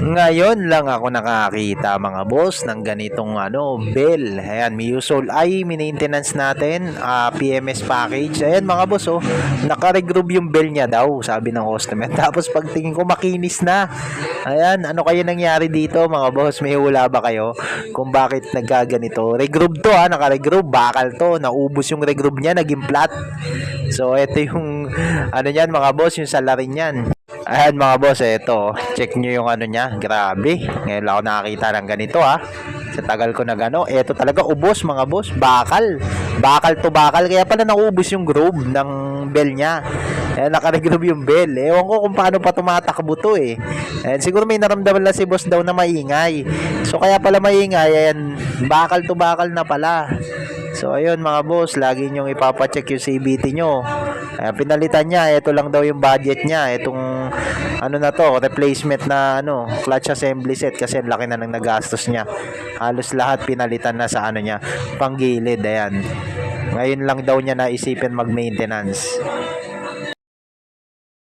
Ngayon lang ako nakakita mga boss ng ganitong ano, bell. Ayan, Miusol ay maintenance natin, ah, PMS package. Ayan mga boss oh, naka-regroove yung bell niya daw, sabi ng customer. Tapos pagtingin ko makinis na. Ayan, ano kaya nangyari dito mga boss? May hula ba kayo kung bakit nagkaganito? Regroove to ha, naka-regroove, bakal to. Naubos yung regroove niya, naging flat. So ito yung ano niyan mga boss, yung salarin niyan. Ayan mga boss, eto. Check nyo yung ano niya. Grabe. Ngayon lang ako nakakita ng ganito ha. Sa tagal ko na gano. Eto talaga ubos mga boss. Bakal. Bakal to bakal. Kaya pala naubos yung groove ng bell niya. Ayan, nakaregroove yung bell. Ewan ko kung paano pa tumatakbo to eh. Ayan, siguro may naramdaman lang si boss daw na maingay. So kaya pala maingay. Ayan, bakal to bakal na pala. So ayun mga boss, lagi nyong ipapacheck yung CBT nyo. Ayan, pinalitan niya, ito lang daw yung budget niya. Itong ano na to, replacement na ano, clutch assembly set kasi laki na ng nagastos niya. Halos lahat pinalitan na sa ano niya, panggilid, ayan. Ngayon lang daw niya naisipin mag-maintenance.